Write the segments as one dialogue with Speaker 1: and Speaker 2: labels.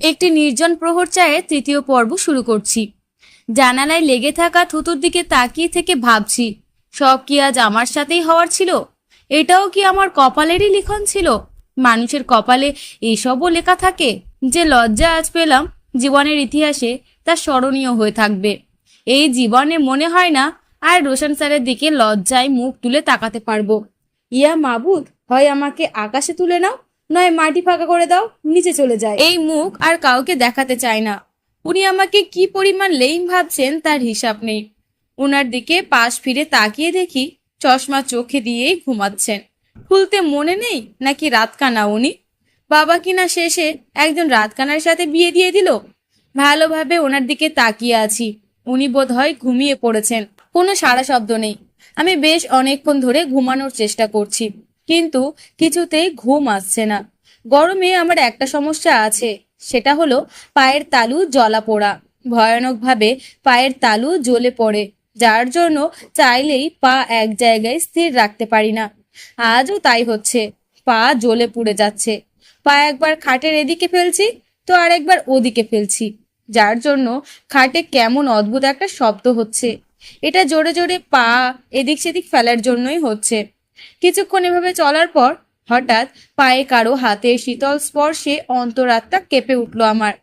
Speaker 1: একটি নির্জন প্রহর চায়ের তৃতীয় পর্ব শুরু করছি। জানালায় লেগে থাকা থুতুর দিকে তাকিয়ে থেকে ভাবছি, সব কি আজ আমার সাথেই হওয়ার ছিল? এটাও কি আমার কপালেরই লিখন ছিল? মানুষের কপালে এসবও লেখা থাকে যে লজ্জা আজ পেলাম জীবনের ইতিহাসে তা স্মরণীয় হয়ে থাকবে। এই জীবনে মনে হয় না আর রোশন স্যারের দিকে লজ্জায় মুখ তুলে তাকাতে পারব। ইয়া মাবুদ, হয় আমাকে আকাশে তুলে নাও। নয়, মাটি ফাঁকা করে দাও, নিচে চলে যায়। এই মুখ আর কাউকে দেখাতে চায় না। উনি আমাকে কি পরিমাণ লেইম ভাবছেন তার হিসাব নেই। উনার দিকে পাশ ফিরে তাকিয়ে দেখি চশমা চোখে দিয়েই ঘুমাচ্ছেন। খুলতে মনে নেই নাকি রাতকানা উনি? বাবা কিনা শেষে একজন রাতকানার সাথে বিয়ে দিয়ে দিল? ভালোভাবে ওনার দিকে তাকিয়ে আছি। উনি বোধ হয় ঘুমিয়ে পড়েছেন। কোনো সারা শব্দ নেই। আমি বেশ অনেকক্ষণ ধরে ঘুমানোর চেষ্টা করছি। কিন্তু কিছুতেই ঘুম আসছে না। গরমে আমার একটা সমস্যা আছে, সেটা হলো পায়ের তালু জলা পোড়া। ভয়ানকভাবে পায়ের তালু জ্বলে পড়ে, যার জন্য চাইলেই পা এক জায়গায় স্থির রাখতে পারি না। আজও তাই হচ্ছে, পা জ্বলে পুড়ে যাচ্ছে। পা একবার খাটের এদিকে ফেলছি, তো আর একবার ওদিকে ফেলছি। যার জন্য খাটে কেমন অদ্ভুত একটা শব্দ হচ্ছে। এটা জোরে জোরে পা এদিক সেদিক ফেলার জন্যই হচ্ছে। কিছুক্ষণ এভাবে চলার পর হঠাৎ পায়ে কারও হাতে শীতল স্পর্শে অন্তরাত্মা কেঁপে উঠল আমার।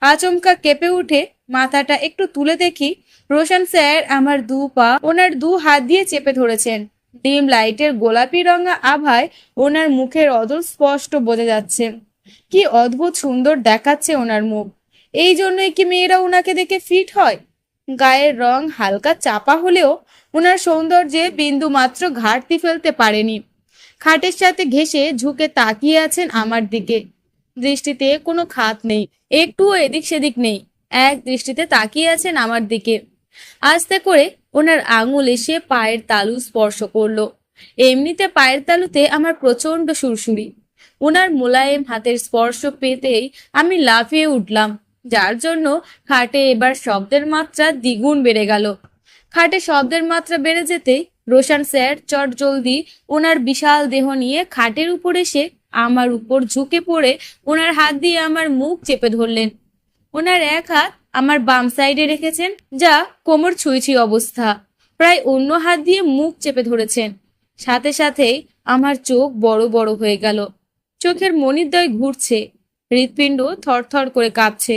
Speaker 1: আচমকা কেঁপে উঠে মাথাটা একটু তুলে দেখি, রোশন স্যার আমার দু পা, ওনার দু হাত দিয়ে চেপে ধরেছেন। ডিম লাইটের গোলাপি রঙা আভায় ওনার মুখের অদল স্পষ্ট বোঝা যাচ্ছে। কি অদ্ভুত সুন্দর দেখাচ্ছে ওনার মুখ। এই জন্যই কি মেয়েরা ওনাকে দেখে ফিট হয়? গায়ের রং হালকা চাপা হলেও ওনার সৌন্দর্যে বিন্দু মাত্র ঘাটতি ফেলতে পারেনি। খাটের সাথে ঘেঁষে ঝুঁকে তাকিয়ে আছেন আমার দিকে। দৃষ্টিতে কোনো খাত নেই, একটুও এদিক সেদিক নেই, এক দৃষ্টিতে তাকিয়ে আছেন আমার দিকে। আস্তে করে ওনার আঙুল এসে পায়ের তালু স্পর্শ করল। এমনিতে পায়ের তালুতে আমার প্রচণ্ড সুরসুরি। ওনার মোলায়েম হাতের স্পর্শ পেতেই আমি লাফিয়ে উঠলাম। যার জন্য খাটে এবার শব্দের মাত্রা দ্বিগুণ বেড়ে গেল। খাটে শব্দের মাত্রা বেড়ে যেতেই রোশান স্যার চট জলদি ওনার বিশাল দেহ নিয়ে খাটের উপর এসে আমার উপর ঝুঁকে পড়ে ওনার হাত দিয়ে আমার মুখ চেপে ধরলেন। ওনার এক হাত আমার বাম সাইডে রেখেছেন, যা কোমর ছুঁইছি অবস্থা। প্রায় অন্য হাত দিয়ে মুখ চেপে ধরেছেন। সাথে সাথেই আমার চোখ বড় বড় হয়ে গেল। চোখের মনিদ্বয় ঘুরছে। হৃৎপিণ্ড থরথর করে কাঁপছে।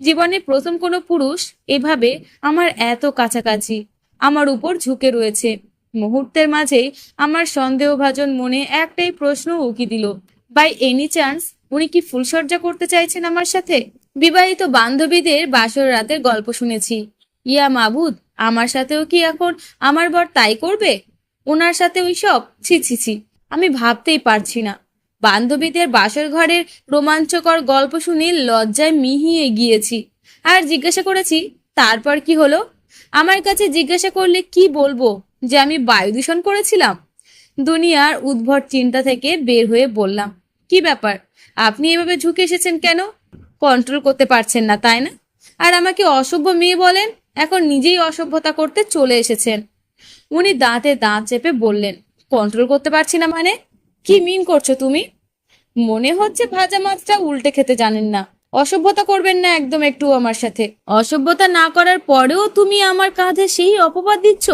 Speaker 1: জীবনে প্রথম কোনো পুরুষ এভাবে আমার এত কাছাকাছি, আমার উপর ঝুঁকে রয়েছে। মুহূর্তের মাঝেই আমার সন্দেহভাজন মনে একটাই প্রশ্ন উকি দিল বাই এনি চান্স উনি কি ফুলসজ্জা করতে চাইছেন আমার সাথে? বিবাহিত বান্ধবীদের বাসর রাতের গল্প শুনেছি, ইয়া মাবুদ, আমার সাথেও কি এখন আমার বর তাই করবে? ওনার সাথে ওই সব, ছি ছি ছি, আমি ভাবতেই পারছি না। বান্ধবীদের বাসর ঘরের রোমাঞ্চকর গল্প শুনে লজ্জায় মিহিয়ে গিয়েছি আর জিজ্ঞাসা করেছি, তারপর কি হলো? আমার কাছে জিজ্ঞাসা করলে কি বলব যে আমি বায়ু দূষণ করেছিলাম? দুনিয়ার উদ্ভট চিন্তা থেকে বের হয়ে বললাম, কি ব্যাপার? আপনি এভাবে ঝুঁকে এসেছেন কেন? কন্ট্রোল করতে পারছেন না, তাই না? আর আমাকে অসভ্য মেয়ে বলেন, এখন নিজেই অসভ্যতা করতে চলে এসেছেন। উনি দাঁতে দাঁত চেপে বললেন, কন্ট্রোল করতে পারছি না মানে? কি মিন করছ তুমি? মনে হচ্ছে ভাজা মাছটা উল্টে খেতে জানেন না। অসভ্যতা করবেন না একদম একটু আমার সাথে। অসভ্যতা না করার পরেও তুমি আমার কাঁধে সেই অপবাদ দিচ্ছ?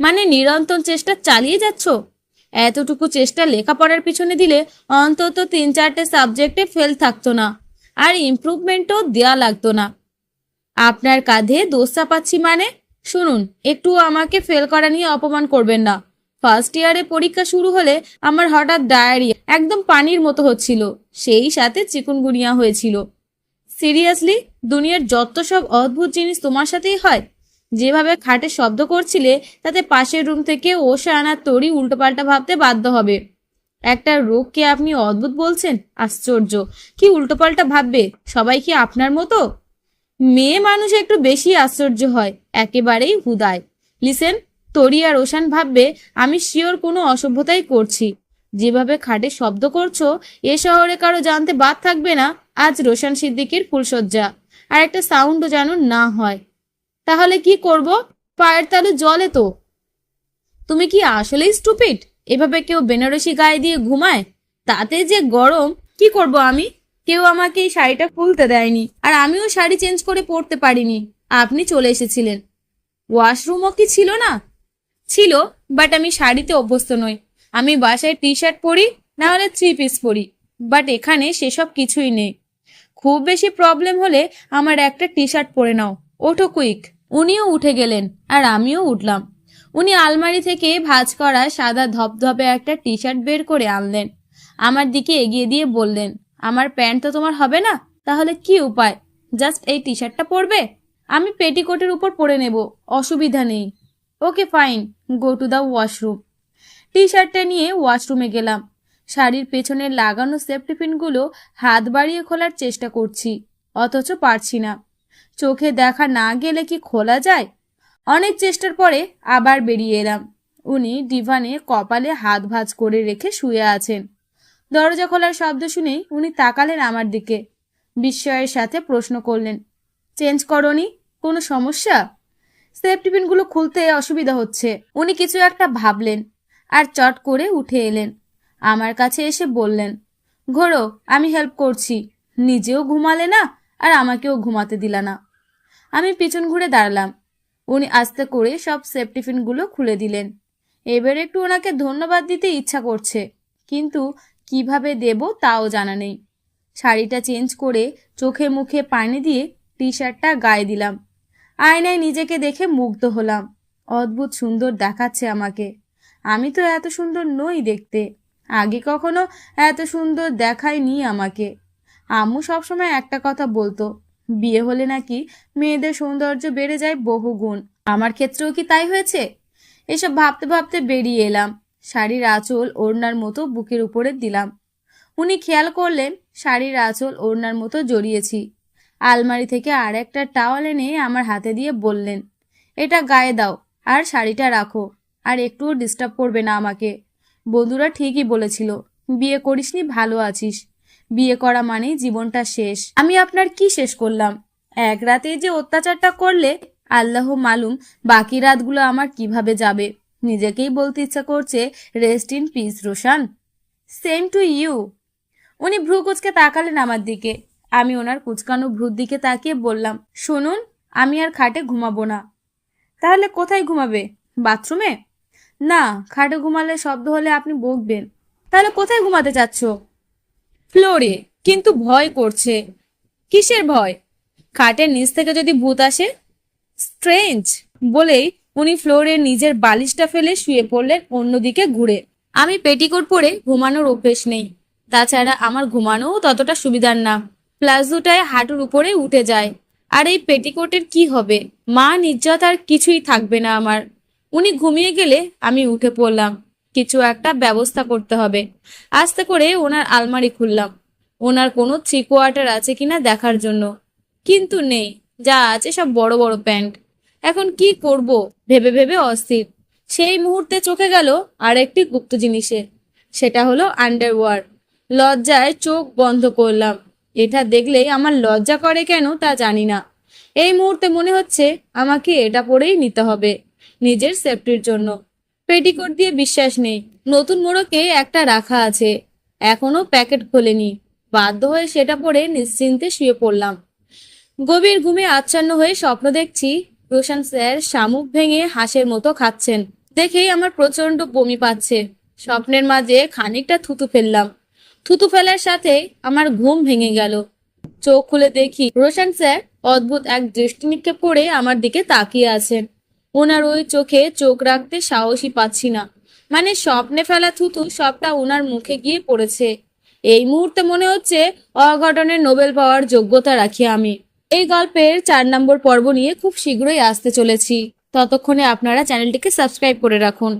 Speaker 1: মানে নিরন্তর চেষ্টা চালিয়ে যাচ্ছ? এতটুকু চেষ্টা লেখাপড়ার পিছনে দিলে অন্তত তিন চারটে সাবজেক্টে ফেল থাকতো না। আর ইমপ্রুভমেন্টও দেয়া লাগতো না। আপনার কাঁধে দোষ চাপাচ্ছি মানে? শুনুন, একটু আমাকে ফেল করা নিয়ে অপমান করবেন না। ফার্স্ট ইয়ারে পরীক্ষা শুরু হলে আমার হঠাৎ ডায়রিয়া একদম পানির মতো হচ্ছিল। সেই সাথে চিকুনগুনিয়া হয়েছিল। সিরিয়াসলি দুনিয়ার যত সব অদ্ভুত জিনিস তোমার সাথেই হয়। যেভাবে খাটে শব্দ করছিলে, তাতে পাশের রুম থেকে ওষা আনার তরি উল্টোপাল্টা ভাবতে বাধ্য হবে। একটা রোগকে আপনি অদ্ভুত বলছেন? আশ্চর্য। কি উল্টোপাল্টা ভাববে? সবাই কি আপনার মতো? মেয়ে মানুষ একটু বেশি আশ্চর্য হয়, একেবারেই হুদায়। লিসেন তরি আর ওশান ভাববে, আমি শিওর কোনো অসভ্যতাই করছি। যেভাবে খাটে শব্দ করছ, এ শহরে কারও জানতে বাদ থাকবে না। আজ রোশান সিদ্দিকের ফুলসজ্জা আর একটা সাউন্ডও যেন না হয়। তাহলে কি করব? পায়ের তালু জলে তো। তুমি কি আসলেই স্টুপিড এভাবে কেউ বেনারসি গায়ে দিয়ে ঘুমায়? তাতে যে গরম, কি করব আমি? কেউ আমাকে এই শাড়িটা খুলতে দেয়নি। আর আমিও শাড়ি চেঞ্জ করে পরতে পারিনি। আপনি চলে এসেছিলেন। ওয়াশরুমও কি ছিল না? ছিল বাট আমি শাড়িতে অভ্যস্ত নই। আমি বাসায় টি শার্ট পরি, না হলে থ্রি পিস পরি। বাট এখানে সেসব কিছুই নেই। খুব বেশি প্রবলেম হলে আমার একটা টি শার্ট পরে নাও। ওঠো কুইক উনিও উঠে গেলেন, আর আমিও উঠলাম। উনি আলমারি থেকে ভাজ করা সাদা ধপধপে একটা টি শার্ট বের করে আনলেন। আমার দিকে এগিয়ে দিয়ে বললেন, আমার প্যান্ট তো তোমার হবে না, তাহলে কি উপায়? জাস্ট এই টি শার্টটা পরবে? আমি পেটিকোটের উপর পরে নেব, অসুবিধা নেই। Okay fine go to the washroom T শার্টটা নিয়ে ওয়াশরুমে গেলাম। শাড়ির পেছনে লাগানো সেফটি পিনগুলো হাত বাড়িয়ে খোলার চেষ্টা করছি, অথচ পারছি না। চোখে দেখা না গেলে কি খোলা যায়? অনেক চেষ্টার পরে আবার বেরিয়ে এলাম। উনি ডিভানে কপালে হাত ভাঁজ করে রেখে শুয়ে আছেন। দরজা খোলার শব্দ শুনেই উনি তাকালেন আমার দিকে। বিস্ময়ের সাথে প্রশ্ন করলেন চেঞ্জ করনি? কোনো সমস্যা? সেফটি পিনগুলো খুলতে অসুবিধা হচ্ছে। উনি কিছু একটা ভাবলেন আর চট করে উঠে এলেন। আমার কাছে এসে বললেন ঘোরো আমি হেল্প করছি। নিজেও ঘুমালে না আর আমাকেও ঘুমাতে দিলা না। আমি পিছন ঘুরে দাঁড়ালাম। উনি আস্তে করে সব সেফটি পিনগুলো খুলে দিলেন। এবার একটু ওনাকে ধন্যবাদ দিতে ইচ্ছা করছে, কিন্তু কীভাবে দেব তাও জানা নেই। শাড়িটা চেঞ্জ করে চোখে মুখে পানি দিয়ে টি শার্টটা গায়ে দিলাম। আয়নায় নিজেকে দেখে মুগ্ধ হলাম। অদ্ভুত সুন্দর দেখাচ্ছে আমাকে। আমি তো এত সুন্দর নই দেখতে। আগে কখনো এত সুন্দর দেখায়নি আমাকে। আম্মু সবসময় একটা কথা বলতো, বিয়ে হলে নাকি মেয়েদের সৌন্দর্য বেড়ে যায় বহু গুণ আমার ক্ষেত্রেও কি তাই হয়েছে? এসব ভাবতে ভাবতে বেরিয়ে এলাম। শাড়ির আঁচল ওড়নার মতো বুকের উপরে দিলাম। উনি খেয়াল করলেন, শাড়ির আঁচল ওড়নার মতো জড়িয়েছি। আলমারি থেকে আর একটা টাওয়াল এনে আমার হাতে দিয়ে বললেন, এটা গায়ে দাও আর শাড়িটা রাখো আর একটুও ডিস্টার্ব করবে না আমাকে। বন্ধুরা ঠিকই বলেছিল, বিয়ে করিসনি, ভালো আছিস। বিয়ে করা মানেই জীবনটা শেষ। আমি আপনার কি শেষ করলাম? এক রাতে যে অত্যাচারটা করলে, আল্লাহ মালুম বাকি রাতগুলো আমার কীভাবে যাবে? নিজেকেই বলতে ইচ্ছা করছে rest in peace Roshan. Same to you উনি ভ্রু কুচকে তাকালেন আমার দিকে। আমি ওনার কুচকানো ভ্রুর দিকে তাকিয়ে বললাম, শুনুন, আমি আর খাটে ঘুমাবো না। তাহলে কোথায় ঘুমাবে? বাথরুমে? না, খাটে ঘুমালে শব্দ হলে আপনি বকবেন। তাহলে কোথায় ঘুমাতে চাচ্ছ? ফ্লোরে, কিন্তু ভয় করছে। কিসের ভয়? খাটের নিচ থেকে যদি ভূত আসে? স্ট্রেঞ্জ, বলেই উনি ফ্লোরে নিজের বালিশটা ফেলে শুয়ে পড়লেন অন্যদিকে ঘুরে। আমি পেটিকোট পরে ঘুমানোর অভ্যেস নেই। তাছাড়া আমার ঘুমানোও ততটা সুবিধার না। প্লাজোটায় হাঁটুর উপরে উঠে যায়। আর এই পেটিকোটের কি হবে? মা নির্যাত আর কিছুই থাকবে না আমার। উনি ঘুমিয়ে গেলে আমি উঠে পড়লাম। কিছু একটা ব্যবস্থা করতে হবে। আস্তে করে ওনার আলমারি খুললাম। ওনার কোনো থ্রি কোয়ার্টার আছে কিনা দেখার জন্য। কিন্তু নেই। যা আছে সব বড় বড় প্যান্ট। এখন কি করব? ভেবে ভেবে অস্থির। সেই মুহূর্তে চোখে গেল আর একটি গুপ্ত জিনিসে সেটা হলো আন্ডারওয়ার। লজ্জায় চোখ বন্ধ করলাম। এটা দেখলেই আমার লজ্জা করে কেন তা জানি না। এই মুহূর্তে মনে হচ্ছে আমাকে এটা পরেই নিতে হবে নিজের সেফটির জন্য। পেটিকোট দিয়ে বিশ্বাস নেই। নতুন মোড়কে একটা রাখা আছে। এখনও প্যাকেট খোলেনি। বাধ্য হয়ে সেটা পরে নিশ্চিন্তে শুয়ে পড়লাম। গভীর ঘুমে আচ্ছন্ন হয়ে স্বপ্ন দেখছি রোশন স্যার শামুক ভেঙে হাঁসের মতো খাচ্ছেন। দেখেই আমার প্রচণ্ড বমি পাচ্ছে। স্বপ্নের মাঝে খানিকটা থুতু ফেললাম। থুতু ফেলার সাথে আমার ঘুম ভেঙে গেল। চোখ খুলে দেখি রোশন স্যার অদ্ভুত এক দৃষ্টি নিক্ষেপ করে আমার দিকে তাকিয়ে আছেন। ওনার ওই চোখে চোখ রাখতে সাহসই পাচ্ছি না। মানে স্বপ্নে ফেলা থুতু সবটা ওনার মুখে গিয়ে পড়েছে। এই মুহূর্তে মনে হচ্ছে অঘটনের নোবেল পাওয়ার যোগ্যতা রাখি আমি। এই গল্পের চার নম্বর পর্ব নিয়ে খুব শীঘ্রই আসতে চলেছি। ততক্ষণে আপনারা চ্যানেলটিকে সাবস্ক্রাইব করে রাখুন।